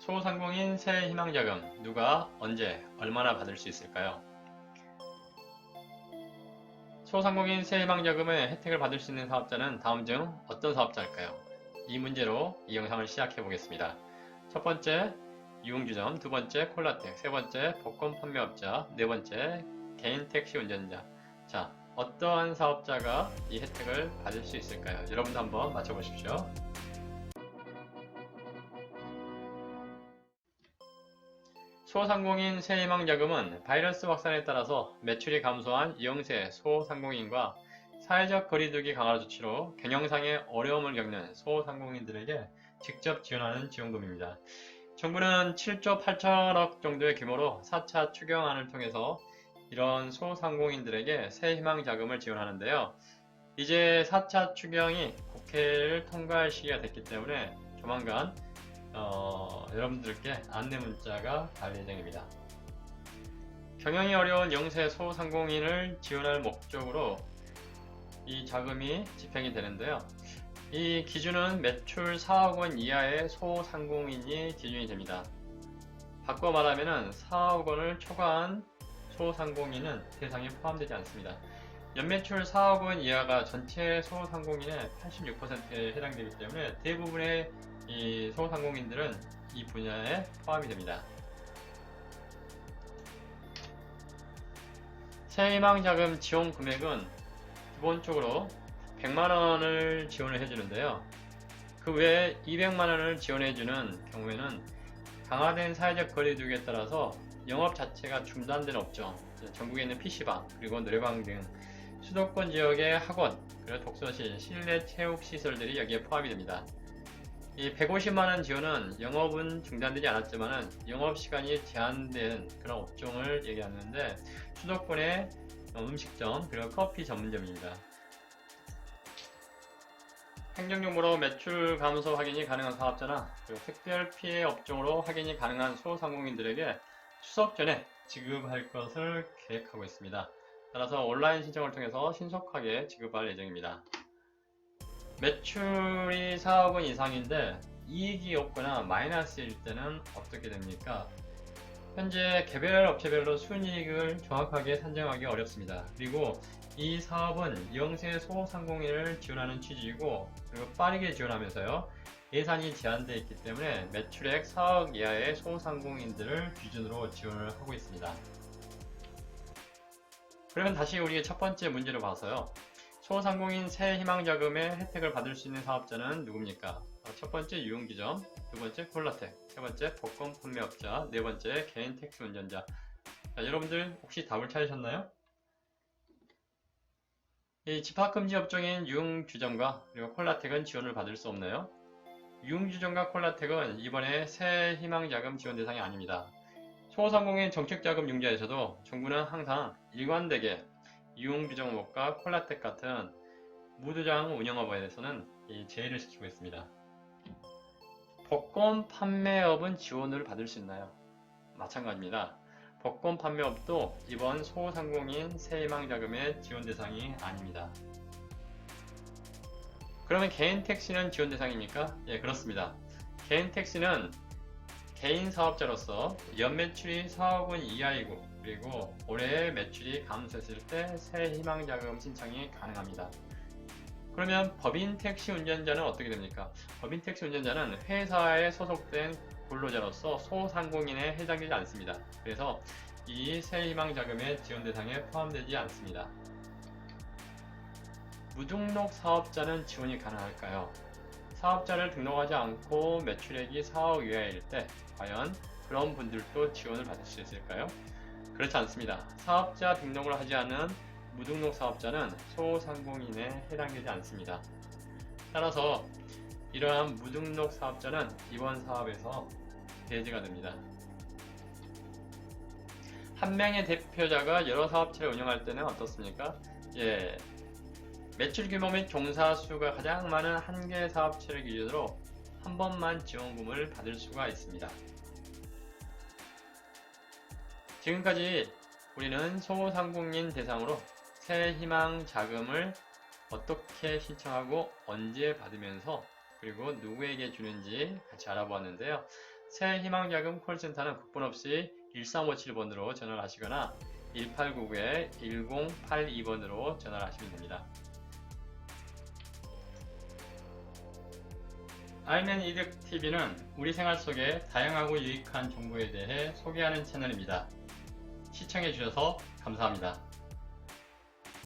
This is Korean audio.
소상공인 새 희망자금 누가 언제 얼마나 받을 수 있을까요? 소상공인 새 희망자금의 혜택을 받을 수 있는 사업자는 다음 중 어떤 사업자일까요? 이 문제로 이 영상을 시작해 보겠습니다. 첫 번째 유흥주점, 두 번째 콜라텍, 세 번째 복권 판매업자, 네 번째 개인 택시 운전자. 자, 어떠한 사업자가 이 혜택을 받을 수 있을까요? 여러분도 한번 맞춰보십시오. 소상공인 새희망자금은 바이러스 확산에 따라서 매출이 감소한 영세 소상공인과 사회적 거리두기 강화 조치로 경영상의 어려움을 겪는 소상공인들에게 직접 지원하는 지원금입니다. 정부는 7조 8천억 정도의 규모로 4차 추경안을 통해서 이런 소상공인들에게 새 희망 자금을 지원하는데요. 이제 4차 추경이 국회를 통과할 시기가 됐기 때문에 조만간 어, 여러분들께 안내 문자가 갈 예정입니다. 경영이 어려운 영세 소상공인을 지원할 목적으로 이 자금이 집행이 되는데요. 이 기준은 매출 4억 원 이하의 소상공인이 기준이 됩니다. 바꿔 말하면 4억 원을 초과한 소상공인은 대상에 포함되지 않습니다. 연매출 4억 원 이하가 전체 소상공인의 86%에 해당되기 때문에 대부분의 이 소상공인들은 이 분야에 포함이 됩니다. 새희망자금 지원 금액은 기본적으로 100만원을 지원을 해주는데요. 그 외에 200만원을 지원해주는 경우에는 강화된 사회적 거리두기에 따라서 영업 자체가 중단된 업종, 전국에 있는 PC방, 그리고 노래방 등 수도권 지역의 학원, 그리고 독서실, 실내 체육 시설들이 여기에 포함이 됩니다. 이 150만원 지원은 영업은 중단되지 않았지만 영업 시간이 제한된 그런 업종을 얘기하는데 수도권의 음식점 그리고 커피 전문점입니다. 행정정보로 매출 감소 확인이 가능한 사업자나 그리고 특별 피해 업종으로 확인이 가능한 소상공인들에게 추석 전에 지급할 것을 계획하고 있습니다. 따라서 온라인 신청을 통해서 신속하게 지급할 예정입니다. 매출이 4억 원 이상인데 이익이 없거나 마이너스일 때는 어떻게 됩니까? 현재 개별 업체별로 순이익을 정확하게 산정하기 어렵습니다. 그리고 이 사업은 영세 소상공인을 지원하는 취지이고 그리고 빠르게 지원하면서요 예산이 제한되어 있기 때문에 매출액 4억 이하의 소상공인들을 기준으로 지원을 하고 있습니다. 그러면 다시 우리 첫 번째 문제를 봐서요. 소상공인 새 희망자금의 혜택을 받을 수 있는 사업자는 누굽니까? 어, 첫 번째 유흥기점, 두 번째 콜라텍, 세 번째 복권 판매업자, 네 번째 개인 택시 운전자. 자, 여러분들 혹시 답을 찾으셨나요? 이 집합금지 업종인 유흥주점과 그리고 콜라텍은 지원을 받을 수 없나요? 유흥주점과 콜라텍은 이번에 새 희망자금 지원 대상이 아닙니다. 소상공인 정책자금 융자에서도 정부는 항상 일관되게 유흥주점업과 콜라텍 같은 무도장 운영업에 대해서는 이 제외를 시키고 있습니다. 복권 판매업은 지원을 받을 수 있나요? 마찬가지입니다. 복권 판매업도 이번 소상공인 새희망자금의 지원 대상이 아닙니다. 그러면 개인 택시는 지원 대상입니까? 예, 그렇습니다. 개인 택시는 개인 사업자로서 연 매출이 4억 원 이하이고 그리고 올해 매출이 감소했을 때 새 희망자금 신청이 가능합니다. 그러면 법인 택시 운전자는 어떻게 됩니까? 법인 택시 운전자는 회사에 소속된 근로자로서 소상공인에 해당되지 않습니다. 그래서 이 새 희망자금의 지원 대상에 포함되지 않습니다. 무등록 사업자는 지원이 가능할까요? 사업자를 등록하지 않고 매출액이 4억 이하일 때 과연 그런 분들도 지원을 받을 수 있을까요? 그렇지 않습니다. 사업자 등록을 하지 않은 무등록 사업자는 소상공인에 해당되지 않습니다. 따라서 이러한 무등록 사업자는 이번 사업에서 배제가 됩니다. 한 명의 대표자가 여러 사업체를 운영할 때는 어떻습니까? 예, 매출 규모 및 종사 수가 가장 많은 한 개 사업체를 기준으로 한 번만 지원금을 받을 수가 있습니다. 지금까지 우리는 소상공인 대상으로 새 희망 자금을 어떻게 신청하고 언제 받으면서 그리고 누구에게 주는지 같이 알아보았는데요. 새희망자금 콜센터는 국번 없이 1357번으로 전화를 하시거나 1899-1082번으로 전화를 하시면 됩니다. 알면 이득 TV는 우리 생활 속에 다양하고 유익한 정보에 대해 소개하는 채널입니다. 시청해 주셔서 감사합니다.